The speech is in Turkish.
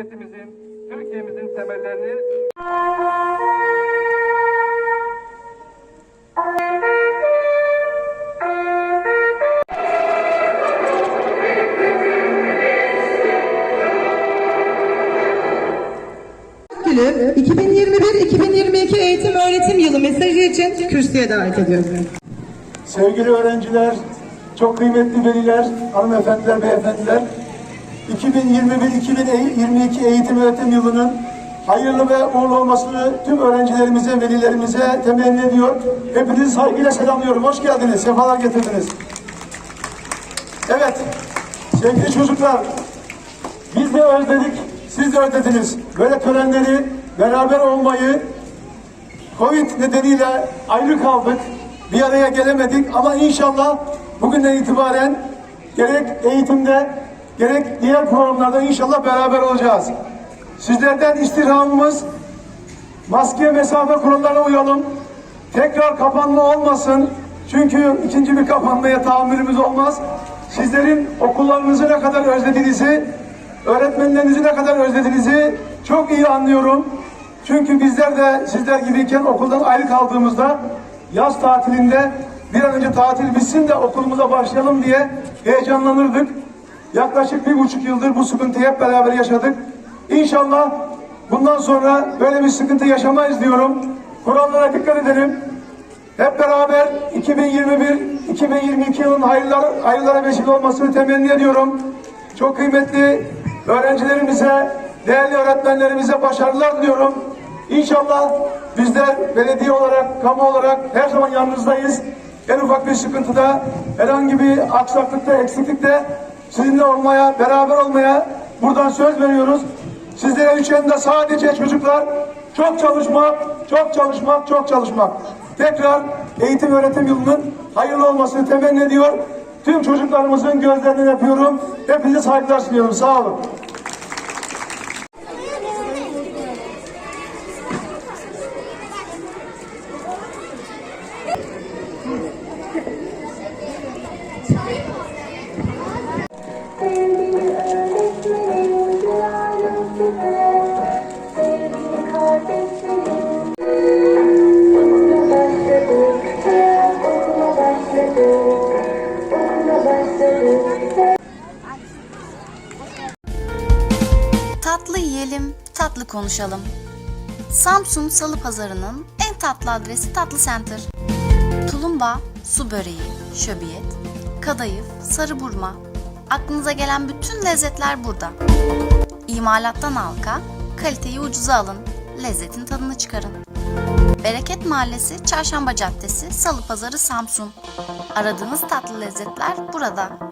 Devletimizin, Türkiye'mizin temellerini Gülü 2021-2022 eğitim öğretim yılı mesajı için kürsüye davet ediyorum. Sevgili öğrenciler, çok kıymetli veliler, hanımefendiler, beyefendiler, 2021-2022 eğitim öğretim yılının hayırlı ve uğurlu olmasını tüm öğrencilerimize, velilerimize temenni ediyor. Hepinizi saygıyla selamlıyorum. Hoş geldiniz, sefalar getirdiniz. Evet, sevgili çocuklar, biz de özledik, siz de özlediniz. Böyle törenleri, beraber olmayı, Covid nedeniyle ayrı kaldık. Bir araya gelemedik ama inşallah bugünden itibaren gerek eğitimde gerek diğer programlarda inşallah beraber olacağız. Sizlerden istirhamımız maske mesafe kurallarına uyalım. Tekrar kapanma olmasın. Çünkü ikinci bir kapanmaya tahammülümüz olmaz. Sizlerin okullarınızı ne kadar özlediğinizi, öğretmenlerinizi ne kadar özlediğinizi çok iyi anlıyorum. Çünkü bizler de sizler gibiyken okuldan ayrı kaldığımızda yaz tatilinde bir an önce tatil bitsin de okulumuza başlayalım diye heyecanlanırdık. Yaklaşık bir buçuk yıldır bu sıkıntıyı hep beraber yaşadık. İnşallah bundan sonra böyle bir sıkıntı yaşamayız diyorum. Kurallara dikkat edelim. Hep beraber 2021-2022 yılının hayırlar, hayırlara vesile olmasını temenni ediyorum. Çok kıymetli öğrencilerimize, değerli öğretmenlerimize başarılar diliyorum. İnşallah bizler belediye olarak, kamu olarak her zaman yanınızdayız. En ufak bir sıkıntıda, herhangi bir aksaklıkta, eksiklikte sizinle olmaya, beraber olmaya buradan söz veriyoruz. Sizlere düşen de sadece çocuklar çok çalışmak, çok çalışmak, çok çalışmak. Tekrar eğitim öğretim yılının hayırlı olmasını temenni ediyor. Tüm çocuklarımızın gözlerinden yapıyorum. Hepinize saygılar sunuyorum. Sağ olun. Tatlı konuşalım. Samsun Salı Pazarı'nın en tatlı adresi Tatlı Center. Tulumba, su böreği, şöbiyet, kadayıf, sarı burma. Aklınıza gelen bütün lezzetler burada. İmalattan halka, kaliteyi ucuza alın, lezzetin tadını çıkarın. Bereket Mahallesi, Çarşamba Caddesi, Salı Pazarı, Samsun. Aradığınız tatlı lezzetler burada.